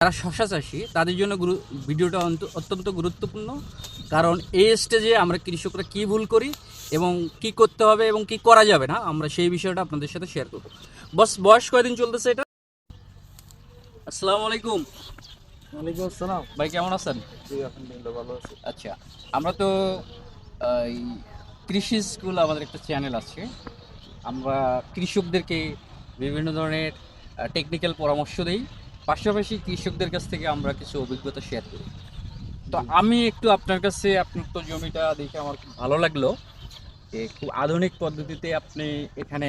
যারা শশা চাষি তাদের জন্য ভিডিওটা অন্ত- অত্যন্ত গুরুত্বপূর্ণ। কারণ এই স্টেজে আমরা কৃষকরা কি ভুল করি এবং কি করতে হবে এবং কি করা যাবে না আমরা সেই বিষয়টা আপনাদের সাথে শেয়ার করব। বস বয়স কয়দিন চলতেছে এটা? আসসালামু আলাইকুম ওয়ালাইকুম আসসালাম। ভাই কেমন আছেন? ভালো আছি। আচ্ছা আমরা তো এই কৃষি স্কুল আমাদের একটা চ্যানেল আছে। আমরা কৃষকদেরকে বিভিন্ন ধরনের টেকনিক্যাল পরামর্শ দিই। পাশাপাশি কৃষকদের কাছ থেকে আমরা কিছু অভিজ্ঞতা শেয়ার করি। তো আমি একটু আপনার কাছে আপনার তো জমিটা দেখে আমার খুব ভালো লাগল যে খুব আধুনিক পদ্ধতিতে আপনি এখানে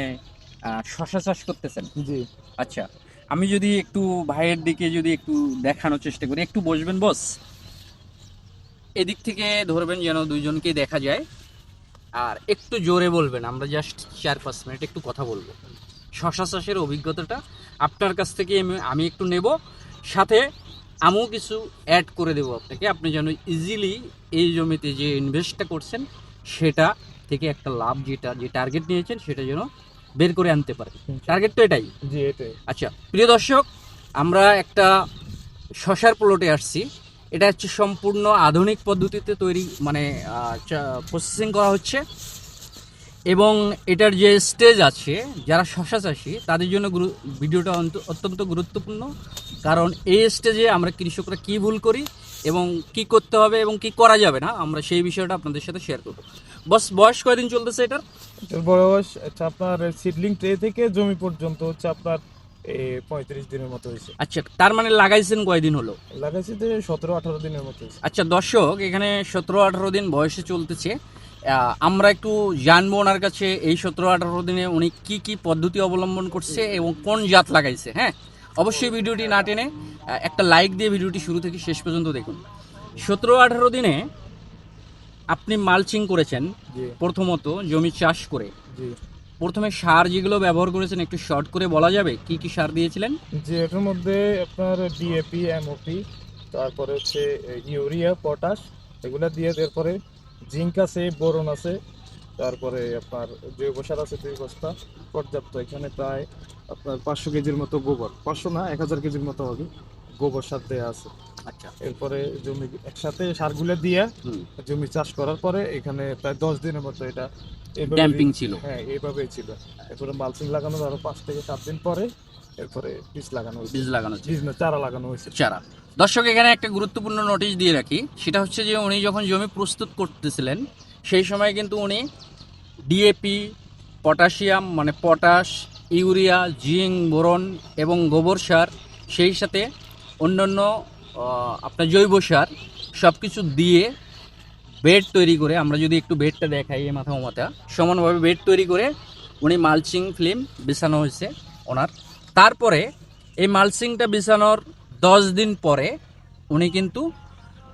শশা চাষ করতেছেন। জি। আচ্ছা আমি যদি একটু ভাইয়ের দিকে যদি একটু দেখানোর চেষ্টা করি একটু বসবেন বস? এদিক থেকে ধরবেন যেন দুইজনকেই দেখা যায়। আর একটু জোরে বলবেন আমরা জাস্ট চার পাঁচ মিনিট একটু কথা বলব। শশা চাষের অভিজ্ঞতাটা আপনার কাছ থেকে আমি- একটু নেব। সাথে আমিও কিছু অ্যাড করে দেবো আপনাকে। আপনি যেন ইজিলি এই জমিতে যে ইনভেস্টটা করছেন সেটা থেকে একটা লাভ যেটা যে টার্গেট নিয়েছেন সেটা যেন বের করে আনতে পারেন। টার্গেট তো এটাই। জি এটাই। আচ্ছা প্রিয় দর্শক আমরা একটা শশার প্লটে আসছি। এটা হচ্ছে সম্পূর্ণ আধুনিক পদ্ধতিতে তৈরি মানে প্রসেসিং করা হচ্ছে। এবং এটার যে স্টেজ আছে যারা শশা চাষি তাদের জন্য গুরু- ভিডিওটা অন্ত- অত্যন্ত গুরুত্বপূর্ণ। কারণ এই স্টেজে আমরা কৃষকরা কি ভুল করি এবং কি করতে হবে এবং কি করা যাবে না আমরা সেই বিষয়টা আপনাদের সাথে শেয়ার করব। বস বয়স কয়দিন চলতেছে এটার? এটার বয়স হচ্ছে আপনার সিডলিং ট্রে থেকে জমি পর্যন্ত হচ্ছে আপনার পঁয়ত্রিশ দিনের মতো হয়েছে। আচ্ছা তার মানে লাগাইছেন কয়দিন হলো? লাগাইছি সতেরো আঠারো দিনের মতো আচ্ছা দর্শক এখানে সতেরো আঠারো দিন বয়সে চলতেছে। আমরা একটু জানব ওনার কাছে এই সতেরো আঠারো দিনে উনি কি কি পদ্ধতি অবলম্বন করছে এবং কোন জাত লাগাইছে হ্যাঁ? অবশ্যই ভিডিওটি না টেনে একটা লাইক দিয়ে ভিডিওটি শুরু থেকে শেষ পর্যন্ত দেখুন। সতেরো আঠারো দিনে আপনি মালচিং করেছেন প্রথমত জমি চাষ করে। প্রথমে সার যেগুলো ব্যবহার করেছেন একটু শর্ট করে বলা যাবে কি কি সার দিয়েছিলেন? যে এটার মধ্যে আপনার ডিএপি এমওপি তারপরে হচ্ছে ইউরিয়া পটাশ এগুলো দিয়ে এরপরে জিঙ্ক আছে বোরন আছে তারপরে আপনার জৈব সার আছে দুই বস্তা পর্যাপ্ত। এখানে প্রায় আপনার পাঁচশো কেজির মতো গোবর। পাঁচশো না এক হাজার কেজির মতো হবে গোবর সার দেওয়া আছে। আচ্ছা। এরপরে জমি একসাথে সারগুলো দিয়ে জমি চাষ করার পরে এখানে প্রায় দশ দিনের মতো এটা ড্যাম্পিং ছিল। হ্যাঁ এইভাবেই ছিল। এরপরে মালচিং লাগানো আরও পাঁচ থেকে সাত দিন পরে এরপরে বীজ লাগানো হয়েছে। বীজ লাগানো ছিল। বীজ না চারা লাগানো হয়েছে। চারা। দর্শক এখানে একটা গুরুত্বপূর্ণ নোটিশ দিয়ে রাখি। সেটা হচ্ছে যে উনি যখন জমি প্রস্তুত করতেছিলেন সেই সময় কিন্তু উনি ডিএপি পটাশিয়াম মানে পটাশ ইউরিয়া জিঙ্ক বোরন এবং গোবর সার সেই সাথে অন্যান্য আপনার জৈব সার সব কিছু দিয়ে বেড তৈরি করে আমরা যদি একটু বেডটা দেখাই এই মাথা মাথা সমানভাবে বেড তৈরি করে উনি মালচিং ফিল্ম বিছানো হয়েছে ওনার। তারপরে এই মালচিংটা বিছানোর দশ দিন পরে উনি কিন্তু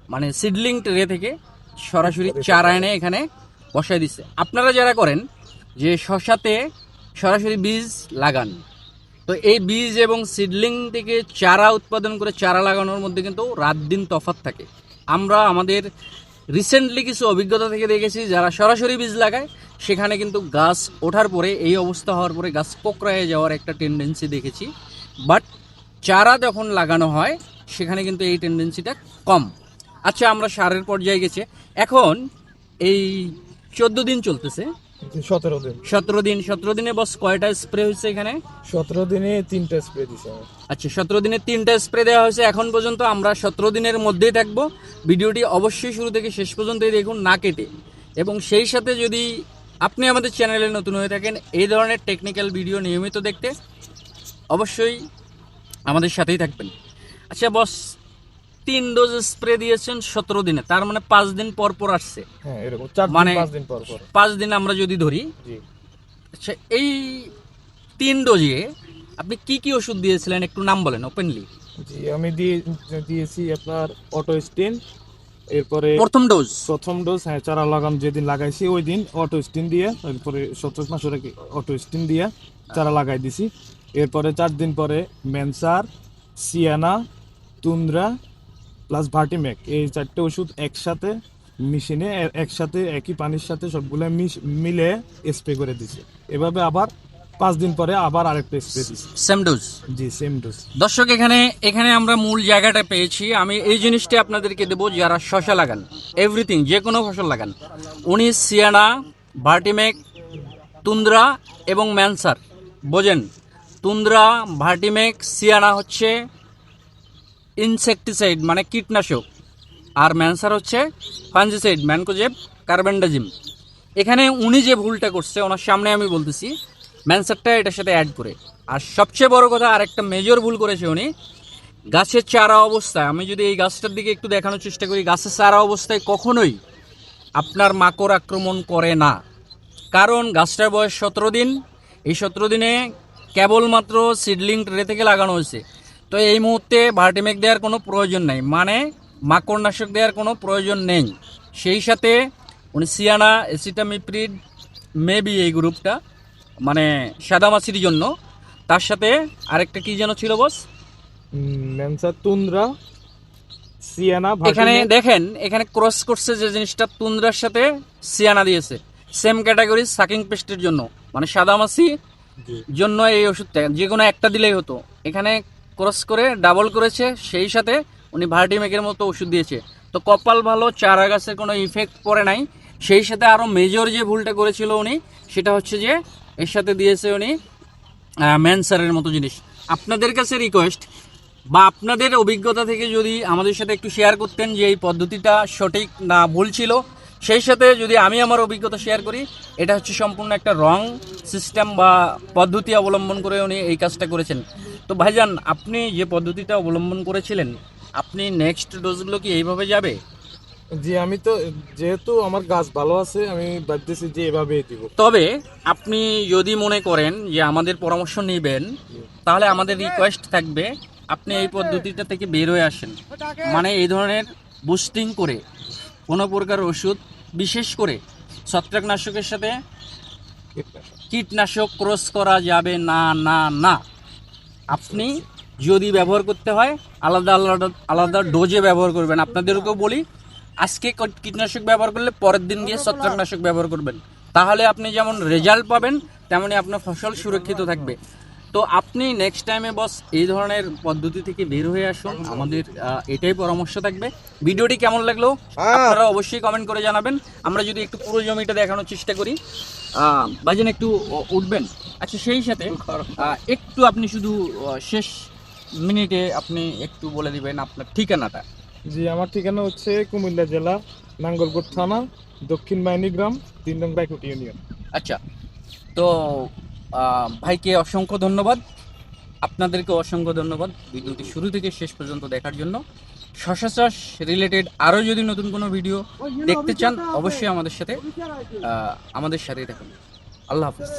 মানে সিডলিং ট্রে থেকে সরাসরি চারা এনে এখানে বসাই দিছে। আপনারা যারা করেন যে শশাতে সরাসরি বীজ লাগান তো এই বীজ এবং সিডলিং থেকে চারা উৎপাদন করে চারা লাগানোর মধ্যে কিন্তু রাত দিন তফাৎ থাকে। আমরা আমাদের রিসেন্টলি কিছু অভিজ্ঞতা থেকে দেখেছি যারা সরাসরি বীজ লাগায় সেখানে কিন্তু গাছ ওঠার পরে এই অবস্থা হওয়ার পরে গাছ কোকড়ায় যাওয়ার একটা টেন্ডেন্সি দেখেছি। বাট চারা যখন লাগানো হয় সেখানে কিন্তু এই টেন্ডেন্সিটা কম। আচ্ছা আমরা সারের পর্যায়ে গেছে। এখন এই চোদ্দ দিন চলতেছে। সতেরো দিন। সতেরো দিন সতেরো দিনে বস কয়টা স্প্রে হয়েছে এখানে? সতেরো দিনে তিনটা স্প্রে দিছে। আচ্ছা সতেরো দিনে তিনটা স্প্রে দেওয়া হয়েছে। এখন পর্যন্ত আমরা সতেরো দিনের মধ্যেই থাকব। ভিডিওটি অবশ্যই শুরু থেকে শেষ পর্যন্তই দেখুন না কেটে। এবং সেই সাথে যদি আপনি আমাদের চ্যানেলে নতুন হয়ে থাকেন এই ধরনের টেকনিক্যাল ভিডিও নিয়মিত দেখতে অবশ্যই আমাদের সাথেই থাকবেন। আচ্ছা বস তিন ডোজ স্প্রে দিয়েছেন সতেরো দিনে তার মানে পাঁচ দিন পর পর আসছে। হ্যাঁ মানে- পাঁচ দিন আমরা যদি ধরি আচ্ছা এই তিন ডোজে আপনি কি কি ওষুধ দিয়েছিলেন একটু নাম বলেন ওপেনলি জি আমি দিয়ে দিয়েছি আপনার অটো স্টিন এরপরে প্রথম ডোজ প্রথম ডোজ হ্যাঁ চারা লাগান যেদিন লাগাইছি ওই দিন অটো স্টিন দিয়ে এরপরে সত্তর মাসের আগে অটো স্টিন দিয়ে চারা লাগাই দিছি। এরপরে চার দিন পরে মেনসার সিয়ানা তুন্দ্রা প্লাস ভার্টিম্যাক এই চারটে ওষুধ একসাথে মেশিনে একসাথে একই পানির সাথে সবগুলো মিশ মিলে স্প্রে করে দিছি। এভাবে আবার পাঁচ দিন পরে আবার আরেকটা স্প্রে দিছি সেম ডোজ জি সেম ডোজ দর্শক এখানে এখানে আমরা মূল জায়গাটা পেয়েছি। আমি এই জিনিসটা আপনাদেরকে দেবো যারা শশা লাগান এভরিথিং যে কোনো ফসল লাগান। উনি সিয়ানা ভার্টিমেক তুন্দ্রা এবং ম্যানসার। বোঝেন তুন্দ্রা ভার্টিমেক সিয়ানা হচ্ছে ইনসেকটিসাইড মানে কীটনাশক। আর ম্যানসার হচ্ছে ফাঞ্জিসাইড ম্যানকোজেব কার্বেন্ডাজিম এখানে উনি যে ভুলটা করছে ওনার সামনে আমি বলতেছি ম্যানসারটা এটার সাথে অ্যাড করে। আর সবচেয়ে বড় কথা, আরেকটা মেজর ভুল করেছে উনি। গাছের চারা অবস্থায়, আমি যদি এই গাছটার দিকে একটু দেখানোর চেষ্টা করি, গাছের চারা অবস্থায় কখনোই আপনার মাকড় আক্রমণ করে না। কারণ গাছটার বয়স সতেরো দিন। এই সতেরো দিনে কেবলমাত্র সিডলিং ট্রে থেকে লাগানো হয়েছে। তো এই মুহূর্তে ভার্টিমেক দেওয়ার কোনো প্রয়োজন নেই। মানে মাকড়নাশক দেওয়ার কোনো প্রয়োজন নেই। সেই সাথে উনি সিয়ানা, এসিটামিপ্রিড, মেবি এই গ্রুপটা মানে সাদামাছির জন্য। তার সাথে আরেকটা কি যেন ছিল বস ম্যানসা তুন্দ্রা সিয়ানা এখানে দেখেন এখানে ক্রস করছে যে জিনিসটা তুন্দ্রার সাথে সিয়ানা দিয়েছে। সেম ক্যাটাগরি সাকিং পেস্টের জন্য। মানে সাদামাছি জি। জন্য এই ওষুধটা যে কোনো একটা দিলেই হতো। এখানে ক্রস করে ডাবল করেছে সেই সাথে উনি ভার্টিমেকের মতো ওষুধ দিয়েছে। তো কপাল ভালো চারা গাছের কোনো ইফেক্ট পড়ে নাই। সেই সাথে আরও মেজর যে ভুলটা করেছিল উনি সেটা হচ্ছে যে এর সাথে দিয়েছে উনি ম্যানসারের মতো জিনিস। আপনাদের কাছে রিকোয়েস্ট বা আপনাদের অভিজ্ঞতা থেকে যদি আমাদের সাথে একটু শেয়ার করতেন যে এই পদ্ধতিটা সঠিক না ভুল ছিল, সেই সাথে যদি আমি আমার অভিজ্ঞতা শেয়ার করি, এটা হচ্ছে সম্পূর্ণ একটা রং সিস্টেম বা পদ্ধতি অবলম্বন করে উনি এই কাজটা করেছেন। তো ভাইজান, আপনি যে পদ্ধতিটা অবলম্বন করেছিলেন, আপনি নেক্সট ডোজগুলো কি এইভাবে যাবে? জি, আমি তো, যেহেতু আমার গাছ ভালো আছে, আমি ভাবতেছি যে এভাবেই দিব। তবে আপনি যদি মনে করেন যে আমাদের পরামর্শ নেবেন, তাহলে আমাদের রিকোয়েস্ট থাকবে, আপনি এই পদ্ধতিটা থেকে বের হয়ে আসেন। মানে এই ধরনের বুস্টিং করে, কোনো প্রকার ওষুধ, বিশেষ করে ছত্রাকনাশকের সাথে কীটনাশক ক্রস করা যাবে না না না। আপনি যদি ব্যবহার করতে হয়, আলাদা আলাদা আলাদা ডোজে ব্যবহার করবেন। আপনাদেরকেও বলি আজকে কীটনাশক ব্যবহার করলে পরের দিন গিয়ে ছত্রাকনাশক ব্যবহার করবেন। তাহলে আপনি যেমন রেজাল্ট পাবেন তেমনই আপনার ফসল সুরক্ষিত থাকবে। তো আপনি নেক্সট টাইমে বস এই ধরনের পদ্ধতি থেকে বের হয়ে আসুন। আমাদের এটাই পরামর্শ থাকবে। ভিডিওটি কেমন লাগল? আপনারা অবশ্যই কমেন্ট করে জানাবেন। আমরা যদি একটু পুরো জমিটা দেখানোর চেষ্টা করি। ভাইজান একটু উঠবেন। আচ্ছা সেই সাথে একটু আপনি শুধু শেষ মিনিটে আপনি একটু বলে দিবেন আপনার ঠিকানাটা। জি আমার ঠিকানা হচ্ছে কুমিল্লা জেলা নাঙ্গলকোট থানা দক্ষিণ মাইনি গ্রাম তিন নং বাইকুটি ইউনিয়ন। আচ্ছা তো ভাইকে অসংখ্য ধন্যবাদ। আপনাদেরকে অসংখ্য ধন্যবাদ ভিডিওটি শুরু থেকে শেষ পর্যন্ত দেখার জন্য। শশা চাষ রিলেটেড আরও যদি নতুন কোনো ভিডিও দেখতে চান অবশ্যই আমাদের সাথে আমাদের সাথেই দেখুন আল্লাহ হাফিজ।